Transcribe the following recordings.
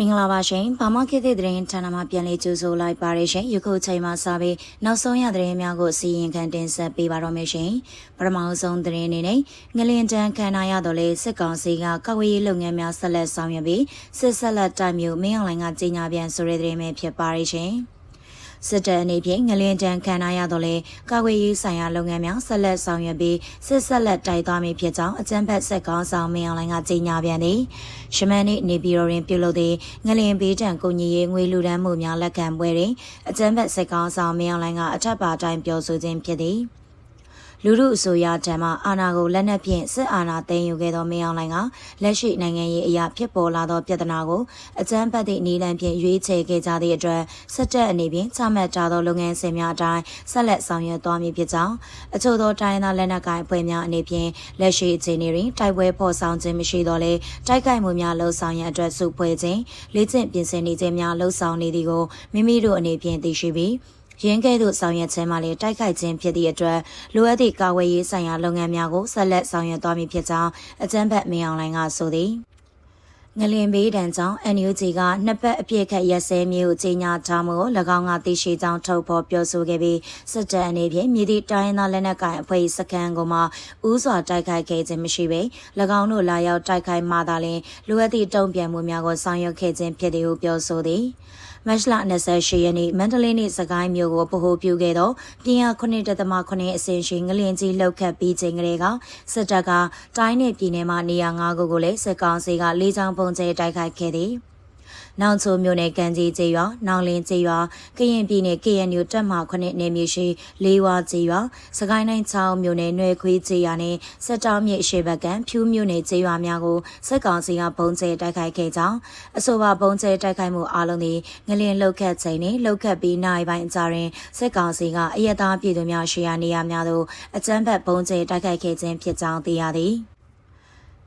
မင်္ဂလာပါရှင်။ဘာမခေတ်တဲ့သတင်းဌာနမှာပြန်လည်ကြိုဆိုလိုက်ပါရရှင်။ယခုချိန်မှာစပြီးနောက်ဆုံးရသတင်းများကိုစီရင်ခံတင်ဆက်ပေးပါတော့မယ်ရှင်။ပထမဆုံးသတင်းအနေနဲ့ငလင်တန်းခံနာရတော့လေစစ်ကောင်စီကကောက်ဝေးလုပ်ငန်းများဆက်လက်ဆောင်ရွက်ပြီးစစ်ဆက်လက်တိုက်မျိုးမင်းအောင်လိုင်ကကြီးညာပြန်ဆိုတဲ့သတင်းပဲဖြစ်ပါရရှင်။ စစ်တပ်အနေဖြင့်ငလင်တန်းခံနာရတော့လေကာကွယ်ရေးဆိုင်ရာလုပ်ငန်းများဆက်လက်ဆောင်ရွက်ပြီးစစ်ဆက်လက်တိုက်သွားမည်ဖြစ်ကြောင်းအကြံဖက်ဆက်ကောင်းဆောင်မင်းအောင်လိုင်ကကြေညာပြန်သည်ရှမန်နိနေပြည်တော်တွင်ပြုလုပ်သည့်ငလင်ဘေးတံကိုညီရေးငွေလူဒန်းမှုများလက်ခံပွဲတွင်အကြံဖက်ဆက်ကောင်းဆောင်မင်းအောင်လိုင်ကအထက်ပါတိုင်းပြောဆိုခြင်းဖြစ်သည် လူမှုအစိုးရထံမှအာဏာကိုလက်နက်ဖြင့်စစ်အာဏာသိမ်းယူခဲ့သောမင်းအောင်လှိုင်ကလက်ရှိနိုင်ငံရေးအရာဖြစ်ပေါ်လာသောပြဿနာကိုအကြမ်းဖက်သည့်နည်းလမ်းဖြင့်ရွေးချယ်ခဲ့ကြသည့်အတွက်စစ်တပ်အနေဖြင့်ချမှတ်ကြသောလုပ်ငန်းစဉ်များအတိုင်းဆက်လက်ဆောင်ရွက်သွားမည်ဖြစ်ကြောင်းအချို့သောတိုင်းသားလက်နက်ကိုင်အဖွဲ့များအနေဖြင့်လက်ရှိအခြေအနေတွင်တိုက်ပွဲဖော်ဆောင်ခြင်းမရှိတော့လဲတိုက်ခိုက်မှုများလှုံ့ဆော်ရန်အတွက်စုဖွဲ့ခြင်းလေ့ကျင့်ပြင်ဆင်နေခြင်းများလှုံ့ဆော်နေသည်ကိုမိမိတို့အနေဖြင့်သိရှိပြီး ရင်းကဲ့သို့ဆောင်ရွက်ခြင်းမှလည်းတိုက်ခိုက်ခြင်းဖြစ်သည့်အတွက်လိုအပ်သည့်ကာဝေးရေးဆိုင်ရာလုပ်ငန်းများကိုဆက်လက်ဆောင်ရွက်သွားမည်ဖြစ်ကြောင်းအကြံဖက်မင်းအောင်လှိုင်ကဆိုသည်ငလင်ဘေးတံကြောင့် NUG ကနှစ်ပတ်အပြည့်ခတ်ရက်စဲမျိုးကိုကြီးညာထားမှုကို၎င်းကသိရှိကြောင်းထုတ်ဖော်ပြောဆိုခဲ့ပြီးစစ်တပ်အနေဖြင့်မြေတီတိုင်းသားလက်နက်ကိုင်အဖွဲ့စခန်းကမှဥစွာတိုက်ခိုက်ခဲ့ခြင်းမရှိဘဲ၎င်းတို့လာရောက်တိုက်ခိုက်မှသာလျှင်လိုအပ်သည့်တုံ့ပြန်မှုများကိုဆောင်ရွက်ခဲ့ခြင်းဖြစ်တယ်ဟုပြောဆိုသည် မတ်လ28ရက်နေ့မန္တလေးနေ့စကိုင်းမြို့ကိုဗဟိုပြုခဲ့သောပြင်ရ9.9အစင်ရှိငလင်ကြီးလှုပ်ခတ်ပြီးချိန်ကလေးကစစ်တပ်ကတိုင်းနယ်ပြည်နယ်မှာနေရာ၅ခုကိုလည်းစစ်ကောင်စီကလေးချောင်းပုံကျဲတိုက်ခိုက်ခဲ့သည်။ နောင်ချိုမြို့နယ်ကံကြီးကျေးရွာ၊နောင်လင်းကျေးရွာ၊ကရင်ပြည်နယ် KNU တပ်မ9နယ်မြေရှိလေးဝါကျေးရွာ၊စကိုင်းတိုင်းချောင်းမြို့နယ်နွယ်ခွေးကျေးရွာနဲ့စက်တောင်းမြစ်အရှိဘက်ကံဖြူးမြို့နယ်ကျေးရွာများကိုစစ်ကောင်စီကပုံကျဲတိုက်ခိုက်ခဲ့ကြောင်းအဆိုပါပုံကျဲတိုက်ခိုက်မှုအလုံးသည်ငလင်လှုပ်ခတ်ချိန်နှင့်လှုပ်ခတ်ပြီးနိုင်ပိုင်းအကြရင်စစ်ကောင်စီကအယက်သားပြည်သူများရှိရာနေရာများသို့အကြမ်းဖက်ပုံကျဲတိုက်ခိုက်ခဲ့ခြင်းဖြစ်ကြောင်းသိရသည်။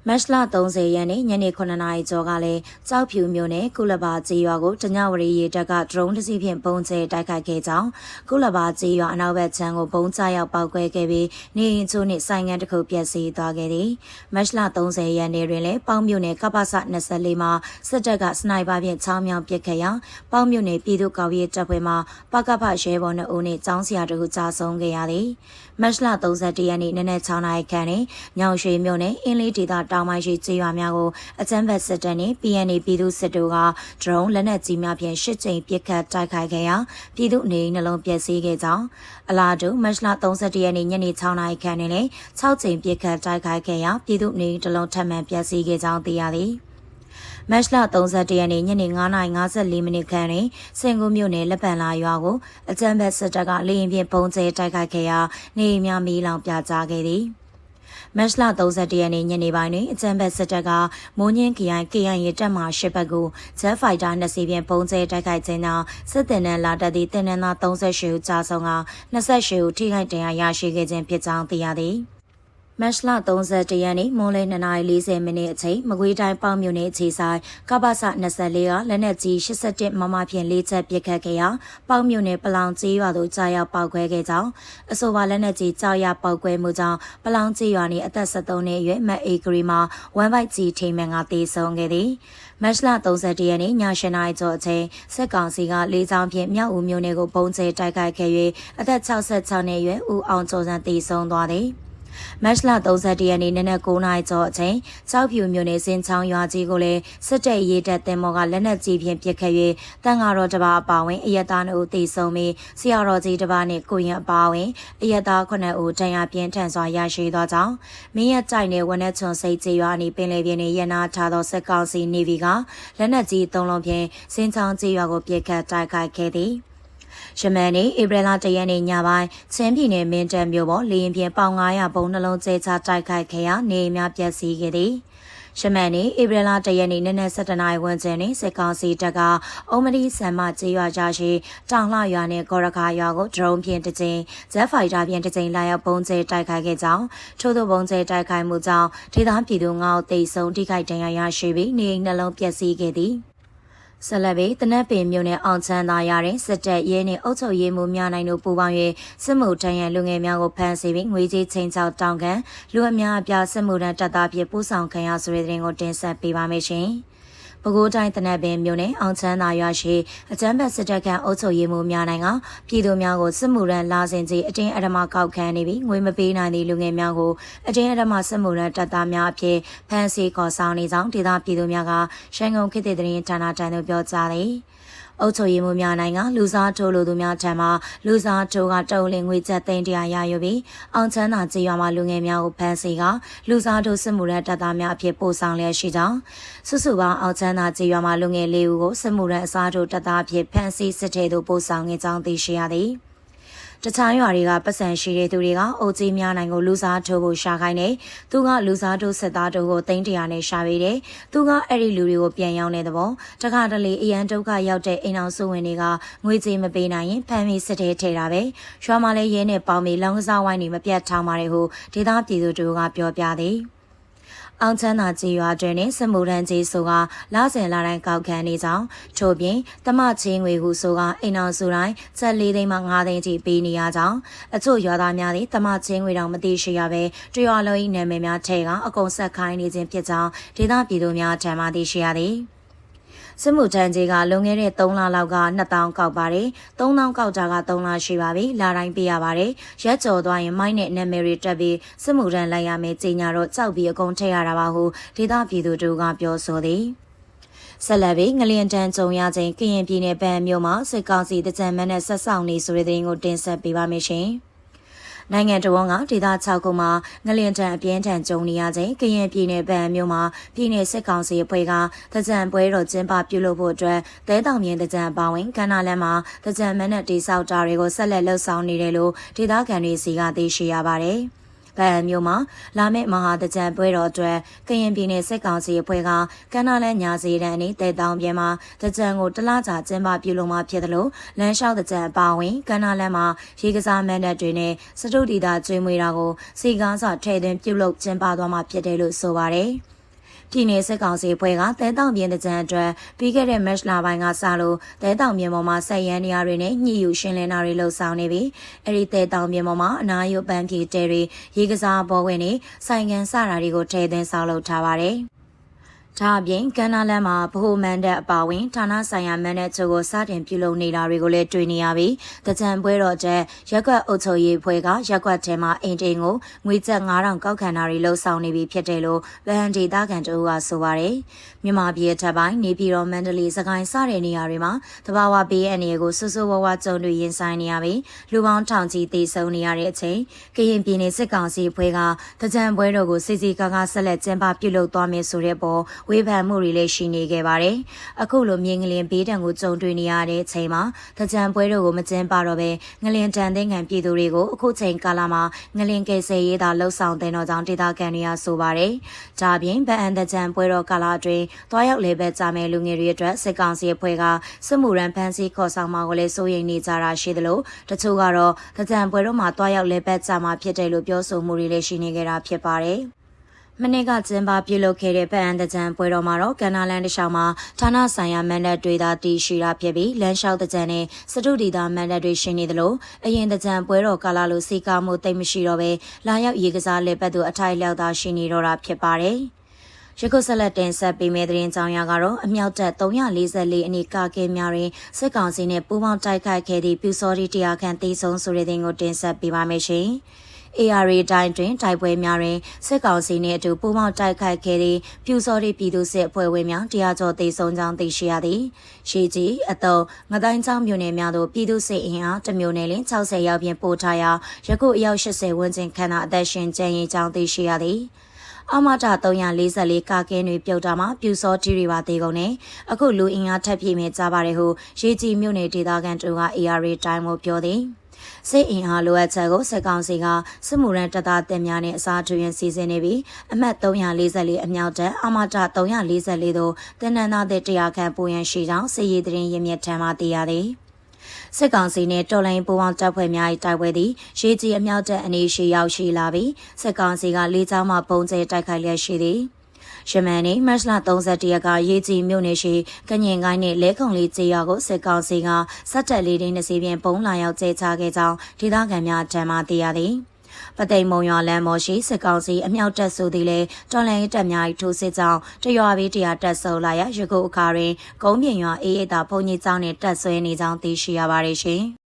မတ်လ30ရက်နေ့ညနေ9နာရီကျော်ကလည်းကြောက်ဖြူမြို့နယ်ကုလဘာကျေးရွာကိုတညဝရီရေတပ်ကဒရုန်းတစ်စီးဖြင့်ပုံကျဲတိုက်ခိုက်ခဲ့ကြောင်းကုလဘာကျေးရွာအနောက်ဘက်ခြမ်းကိုပုံကျရောက်ပောက်ကွဲခဲ့ပြီးနေအိမ်ချို့နှင့်ဆိုင်ငန်းတစ်ခုပျက်စီးသွားခဲ့သည်မတ်လ30ရက်နေ့တွင်လည်းပေါင်းမြို့နယ်ကပ္ပစ24မှာစစ်တပ်ကစနိုက်ပါဖြင့်ချောင်းမြောင်ပစ်ခတ်ရာပေါင်းမြို့နယ်ပြည်သူ့ကော်ရေးတပ်ဖွဲ့မှပကပရဲဘော်နှုတ်နှင့်ចောင်းဆရာတို့ကြာဆုံးခဲ့ရသည်မတ်လ31ရက်နေ့နနက်6နာရီခန့်တွင်ညောင်ရွှေမြို့နယ်အင်းလေးဒေသတောင်ပိုင်းရှိကျေးရွာများကိုအကြမ်းဖက်စစ်တပ်နှင့် PNA ပြည်သူစစ်တို့ကဒရုန်းလက်နက်ကြီးများဖြင့်ရှစ်ကြိမ်ပစ်ခတ်တိုက်ခိုက်ခဲ့ရာပြည်သူနေအိမ်နှလုံးပျက်စီးခဲ့ကြောင်းအလားတူမတ်လ31ရက်နေ့ညနေ6နာရီခန့်တွင်လည်း6ကြိမ်ပစ်ခတ်တိုက်ခိုက်ခဲ့ရာပြည်သူနေအိမ်တစ်လုံးထပ်မံပျက်စီးခဲ့ကြောင်းသိရသည်မတ်လ31ရက်နေ့ညနေ9:54မိနစ်ခန့်တွင်စင်ကူးမြို့နယ်လက်ပံလာရွာကိုအကြမ်းဖက်စစ်တပ်ကလေရင်ဖြင့်ပုံကျဲတိုက်ခိုက်ခဲ့ရာနေအိမ်များမီးလောင်ပြကြားခဲ့သည်။ မတ်လ31ရက်နေ့ညနေပိုင်းတွင်အကြံဘက်စစ်တပ်ကမိုးညင်းခရိုင် KN ရဲတပ်မှရှစ်ဘက်ကိုဂျက်ဖိုက်တာနှစ်စီးဖြင့်ပုံကျဲတိုက်ခိုက်ခြင်းကြောင့်စစ်တပ်နှံလာတက်သည့်တင်နန်းသား38ဦးကြာဆုံးက28ဦးထိခိုက်ဒဏ်ရာရရှိခဲ့ခြင်းဖြစ်ကြောင်းသိရသည်။ မတ်လ31ရက်နေ့မွန်လယ်2:40မိနစ်အချိန်မကွေးတိုင်းပေါင်မြို့နယ်အခြေဆိုင်ကပ္ပစ24ကလက်နက်ကြီး87မမဖြင့်လေးချက်ပစ်ခတ်ခဲ့ရာပေါင်မြို့နယ်ပလောင်ကျေးရွာသို့ကြာရောက်ပောက်ခွဲခဲ့ကြောင်းအဆိုပါလက်နက်ကြီးကြောက်ရပောက်ခွဲမှုကြောင့်ပလောင်ကျေးရွာနှင့်အသက်73နှစ်အရွယ်မတ်အေဂရီမှာဝမ်ဘိုက်ကြီးထိမှန်ကတေဆုံးခဲ့သည်မတ်လ31ရက်နေ့ည8နာရီကျော်အချိန်စစ်ကောင်စီကလေးချောင်းဖြင့်မြောက်ဦးမြို့နယ်ကိုပုံကျဲတိုက်ခိုက်ခဲ့၍အသက်66နှစ်အရွယ်ဦးအောင်ကျော်စံတေဆုံးသွားသည်။ မတ်လ31ရက်နေ့နနက်9:00နာရီကျော်အချိန်ကြောက်ဖြူမြို့နယ်စင်ချောင်းရွာကြီးကိုလည်းစစ်တပ်ရေးတပ်တင်မော်ကလက်နက်ကြီးဖြင့်ပစ်ခတ်၍တန်ဃာတော်တစ်ပါးအပါဝင်အယက်သား2ဦးသေဆုံးပြီးဆရာတော်ကြီးတစ်ပါးနှင့်ကိုရင်အပါဝင်အယက်သား9ဦးဒဏ်ရာပြင်းထန်စွာရရှိသောကြောင့်မင်းရတိုင်နယ်ဝနက်ချွန်စိတ်ကျေးရွာအနီးပင်လယ်ပြင်တွင်ရနာထားသောစစ်ကောင်စီနေဗီကလက်နက်ကြီး၃လုံးဖြင့်စင်ချောင်းကျေးရွာကိုပစ်ခတ်တိုက်ခိုက်ခဲ့သည်။ ယမန်နေ့ဧပြီလ၁ရက်နေ့ညပိုင်းချင်းပြည်နယ်မင်းတပ်မြို့ပေါ်လေရင်ပြင်ပေါင်900ပုံနှလုံးကျဲချတိုက်ခိုက်ခဲ့ရာနေအများပျက်စီးခဲ့သည်ရှမန်နေဧပြီလ၁ရက်နေ့နနက်7:00နာရီဝန်းကျင်တွင်စစ်ကောင်စီတပ်ကအုံမဒီဆမ်မကျေးရွာကြရှိတောင်လှရွာနှင့်ကောရခါရွာကိုဒရုန်းဖြင့်တစ်ကြိမ်ဂျက်ဖိုက်တာဖြင့်တစ်ကြိမ်လာရောက်ပုံကျဲတိုက်ခိုက်ခဲ့ကြောင်းထို့သောပုံကျဲတိုက်ခိုက်မှုကြောင့်ဒေသပြည်သူ9ဦးသေဆုံးထိခိုက်ဒဏ်ရာရရှိပြီးနေအိမ်နှလုံးပျက်စီးခဲ့သည်။ ဆက်လက်ပြီးတနက်ပင်မြို့နယ်အောင်ချမ်းသာရတဲ့စစ်တပ်ရဲနှင့်အုပ်ချုပ်ရေးမှူးများနိုင်တို့ပူးပေါင်း၍စစ်မှုထမ်းရန်လူငယ်များကိုဖမ်းဆီးပြီးငွေကြေးချင်းချောက်တောင်းခံလူအများအပြားစစ်မှုထမ်းတပ်သားဖြစ်ပူးဆောင်ခံရဆိုတဲ့တဲ့ရင်ကိုတင်ဆက်ပေးပါမယ်ရှင်။ ပဲခူးတိုင်းတနက်ပင်မြို့နယ်အောင်ချမ်းသာရွာရှိအကြမ်းဖက်စစ်တပ်ကအုပ်ချုပ်ရေးမှူးများနိုင်ကပြည်သူများကိုစစ်မှုရန်လာစဉ်ကြီးအတင်းအဓမ္မကောက်ခံနေပြီးငွေမပေးနိုင်သည့်လူငယ်များကိုအတင်းအဓမ္မစစ်မှုရန်တပ်သားများအဖြစ်ဖမ်းဆီးခေါ်ဆောင်နေကြောင်းဒေသပြည်သူများကရှမ်းကုန်ခေတ်သစ်သတင်းဌာနတန်းသို့ပြောကြားသည် အုပ်ချုပ်ရေးမှူးများနိုင်ငံလူစားထိုးလူသူများထံမှလူစားထိုးကတုံးလင်ငွေကျပ်သိန်းတရာရယူပြီးအောင်ချမ်းသာကြေးရွာမှာလူငယ်များကိုဖမ်းဆီးကလူစားထိုးစစ်မှုရန်တပ်သားများအဖြစ်ပို့ဆောင်လျက်ရှိကြောင်းစုစုပေါင်းအောင်ချမ်းသာကြေးရွာမှာလူငယ်လေးဦးကိုစစ်မှုရန်အစားထိုးတပ်သားအဖြစ်ဖမ်းဆီးစစ်ထဲသို့ပို့ဆောင်ခဲ့ကြောင်းသိရှိရသည်။ တခြားရွာတွေကပတ်စံရှိတဲ့သူတွေကအုပ်ကြီးများနိုင်ကိုလူစားထိုးဖို့ရှာခိုင်းတယ်။သူကလူစားထိုးစစ်သားတို့ကိုတင်းတရာနဲ့ရှာပေးတယ်။သူကအဲ့ဒီလူတွေကိုပြန်ရောက်တဲ့သဘော။တခါတလေအရန်ဒုက္ခရောက်တဲ့အိမ်အောင်စုဝင်တွေကငွေကြေးမပေးနိုင်ရင်ဖမ်းပြီးစစ်ထဲထည့်တာပဲ။ရွာမှာလည်းရဲနဲ့ပေါင်းပြီးလောင်ကစားဝိုင်းတွေမပြတ်ထောင်ပါတယ်ဟုဒေသပြည်သူတို့ကပြောပြသည်။ အောင်ချမ်းသာကြီးရွာတွင်နှင့်စမူရန်ကြီးဆိုကလာစဉ်လာတိုင်းကောက်ခံနေကြောင်းထို့ပြင်တမချင်းငွေဟုဆိုကအိမ်အောင်စုတိုင်းဆက်၄သိန်းမှ၅သိန်းကြီးပေးနေရကြောင်းအချို့ရွာသားများသည်တမချင်းငွေတောင်မသိရှိရဘဲတရွာလုံး၏နာမည်များထဲကအကုန်ဆက်ခိုင်းနေခြင်းဖြစ်ကြောင်းဒေသပြည်သူများထံမှသိရှိရသည် စစ်မှုထမ်းကြီးကလွန်ခဲ့တဲ့3လလောက်က2000ကောက်ပါတယ်3000ကောက်တာက3လရှိပါပြီလာတိုင်းပေးရပါတယ်ရက်ကြော်သွားရင်မိုင်းနဲ့နာမည်တွေတက်ပြီးစစ်မှုထမ်းလိုက်ရမယ်ကြီးညာတော့ကြောက်ပြီးအကုန်ထည့်ရတာပါဟုဒေသပြည်သူတို့ကပြောဆိုသည်ဆက်လက်ပြီးငလျင်တန်းကြုံရခြင်းကရင်ပြည်နယ်ဗန်မြို့မှာစစ်ကောင်စီတကြံမန်းနဲ့ဆက်ဆောင်နေဆိုတဲ့သတင်းကိုတင်ဆက်ပေးပါမယ်ရှင်။ နိုင်ငံတော်ကဒေသ6ခုမှာငလျင်တန်အပြင်းထန်ကြုံနေရချိန်ကရင်ပြည်နယ်ဗန်မြို့မှာပြည်내စစ်ကောင်စီအဖွဲ့ကတကြံပွဲတော်ကျင်းပပြုလုပ်ဖို့အတွက်တဲတောင်မြင်တကြံပါဝင်ကန္နာလန်းမှာတကြံမနဲ့တိဆောက်တာတွေကိုဆက်လက်လှုပ်ဆောင်နေတယ်လို့ဒေသခံတွေစီကသိရှိရပါတယ်။ ဗန်မြို့မှာလာမယ့်မဟာတကြံပွဲတော်အတွက်ကရင်ပြည်နယ်စစ်ကောင်စီအဖွဲ့ကကန္နာလန်ညာစီတန်းအနီးတဲတောင်ပြဲမှာတကြံကိုတလားကြာကျင်းပပြုလုပ်မှာဖြစ်တယ်လို့လမ်းလျှောက်တကြံအပါဝင်ကန္နာလန်မှာရေကစားမန်တပ်တွေနဲ့စတုဒီတာကျွေးမွေးတာကိုစီကားစာထဲသွင်းပြုလုပ်ကျင်းပသွားမှာဖြစ်တယ်လို့ဆိုပါတယ်။ ပြည်내စစ်ကောင်စီဖွဲ့ကတဲတောင်ပြင်းတဲ့ကြံအတွက်ပြီးခဲ့တဲ့မတ်လပိုင်းကစလို့တဲတောင်ပြင်းပေါ်မှာဆက်ရန်နေရာတွေနဲ့ညှိယူရှင်းလင်းတာတွေလှုပ်ဆောင်နေပြီးအဲ့ဒီတဲတောင်ပြင်းပေါ်မှာအနာယူပန်းပြေတဲတွေရေကစားဘောဝင်တွေဆိုင်ကန်စတာတွေကိုထည့်သွင်းဆောက်လုပ်ထားပါတယ်။ ဒါအပြင်ကန္နာလန်မှာဗဟိုမန်တပ်အပါဝင်ဌာနဆိုင်ရာမန်တပ်ချုပ်ကိုစတင်ပြုလုပ်နေတာတွေကိုလည်းတွေ့နေရပြီးတကြံပွဲတော်တဲ့ရက်ကွက်အုပ်ချုပ်ရေးဖွဲ့ကရက်ကွက်ထဲမှာအင်တင်ကိုငွေကျပ်9000ကောက်ခံတာတွေလှုပ်ဆောင်နေပြီဖြစ်တယ်လို့ဗဟန်ဒေသခံတို့ကဆိုပါတယ်မြန်မာပြည်ထက်ပိုင်းနေပြည်တော်မန္တလေးစကိုင်းစတဲ့နေရာတွေမှာတဘာဝဘေးအန္တရာယ်ကိုဆူဆူဝါးဝါကြုံတွေ့ရင်ဆိုင်နေရပြီးလူပေါင်းထောင်ချီသေဆုံးနေရတဲ့အချိန်ကရင်ပြည်နယ်စစ်ကောင်စီဖွဲ့ကတကြံပွဲတော်ကိုစီစီကားကားဆက်လက်ကျင်းပပြုလုပ်သွားမယ်ဆိုတဲ့ပေါ်ဝေဖန်မှုတွေလည်းရှိနေခဲ့ပါတယ်။အခုလိုမြင်းငလင်ဘေးဒဏ်ကိုကြုံတွေ့နေရတဲ့အချိန်မှာတကြံပွဲတို့ကိုမကျင်းပတော့ဘဲငလင်တန်သိန်းခံပြည်သူတွေကိုအခုချိန်ကာလမှာငလင်ကယ်ဆယ်ရေးသာလှုပ်ဆောင်တဲ့တော့ကြောင့်ဒေသခံတွေကဆိုပါတယ်။ဒါပြင်ဗအန်တကြံပွဲတော်ကာလအတွင်းတွားရောက်လေဘက်ကြမဲ့လူငယ်တွေအတွက်စစ်ကောင်စီအဖွဲ့ကစစ်မှုရန်ဖမ်းဆီးခေါ်ဆောင်မှာကိုလည်းစိုးရိမ်နေကြတာရှိသလိုတချို့ကတော့တကြံပွဲတော်မှာတွားရောက်လေဘက်ကြမှာဖြစ်တယ်လို့ပြောဆိုမှုတွေလည်းရှိနေကြတာဖြစ်ပါတယ်။ မနေ့ကကျင်းပပြုလုပ်ခဲ့တဲ့ဗအန်တကြံပွဲတော်မှာတော့ကန္နာလန်တလျှောက်မှာဌာနဆိုင်ရာမန်ဒတ်တွေသာတည်ရှိတာဖြစ်ပြီးလမ်းလျှောက်တကြံနဲ့စတုဒီတာမန်ဒတ်တွေရှိနေသလိုအရင်တကြံပွဲတော်ကာလလိုစီကားမှုတိတ်မရှိတော့ပဲလာရောက်ရေကစားလက်ပတ်သူအထိုက်လျောက်သာရှိနေတော့တာဖြစ်ပါတယ်။ရခုဆက်လက်တင်ဆက်ပေးမယ့်သတင်းကြောင်းရာကတော့အမြောက်တပ်344အနီးကာကဲများတွင်စစ်ကောင်စီနဲ့ပူးပေါင်းတိုက်ခိုက်ခဲ့သည့်ပြူစောတီတရားခံတေဆုံးဆိုတဲ့သတင်းကိုတင်ဆက်ပေးပါမယ်ရှင်။ ARA တိုင်းတွင်တိုက်ပွဲများတွင်စစ်ကောင်စီနှင့်အတူပူးပေါင်းတိုက်ခိုက်ခဲ့သည့်ပြူစောတိပြည်သူစစ်အဖွဲ့ဝင်များတရားကျော်သိဆုံးကြောင်းသိရှိရသည်။ရှေးကြီးအတုံငတိုင်းချောင်းမြို့နယ်များသို့ပြည်သူစစ်အင်အားတစ်မျိုးနယ်လ60ရောက်ဖြင့်ပို့ထားရာယခုအယောက်80ဝန်းကျင်ခန့်သာအသက်ရှင်ကျန်ရင်ကြောင်းသိရှိရသည်။ အမတာ344ကာကင်းတွေပြုတ်တာမှာပြူစောတီတွေပါသေးကုန်နဲ့အခုလူအင်အားထပ်ပြည့်မြကြပါတယ်ဟုရေကြီးမြို့နယ်ဒေသခံတို့က ARA တိုင်းကိုပြောသည်။စစ်အင်အားလိုအပ်ချက်ကိုစစ်ကောင်စီကစစ်မှုရန်တပ်သားတင်များနဲ့အစားထိုးရန်စီစဉ်နေပြီးအမှတ်344အမြောက်တပ်အမတာ344တို့တင်နန်းသားတဲ့တရားခံပိုရန်ရှိကြောင်းစစ်ရေးသတင်းရင်းမြစ်ထံမှသိရသည် စစ်ကောင်စီနဲ့တော်လိုင်းပူပေါင်းတပ်ဖွဲ့များ၏တိုက်ပွဲသည်ရေးကြီးအမြောက်တပ်အနေရှိရောက်ရှိလာပြီးစစ်ကောင်စီကလေးချောင်းမှပုံကျဲတိုက်ခိုက်လျက်ရှိသည်။ယမန်နေ့မတ်လ31ရက်ကရေးကြီးမြို့နယ်ရှိကညင်ကိုင်းနဲ့လဲခုံလေးကျေးရွာကိုစစ်ကောင်စီကစက်တက်လေးတင်းတစ်စီးဖြင့်ပုံလာရောက်ကျဲချခဲ့ကြောင်းဒေသခံများထံမှသိရသည်။ ပသိမ်မုံရွာလမ်းမော်ရှိစစ်ကောင်စီအမြောက်တပ်ဆိုသည်လေတော်လိုင်းတပ်များ၏ထိုးစစ်ကြောင့်တရွာဘေးတရာတက်ဆုပ်လာရယခုအခါတွင်ကုန်းပြင်ရွာအေးအေးသာဘုံကြီးကျောင်းနှင့်တက်ဆွဲနေကြောင်းသိရှိရပါတယ်ရှင်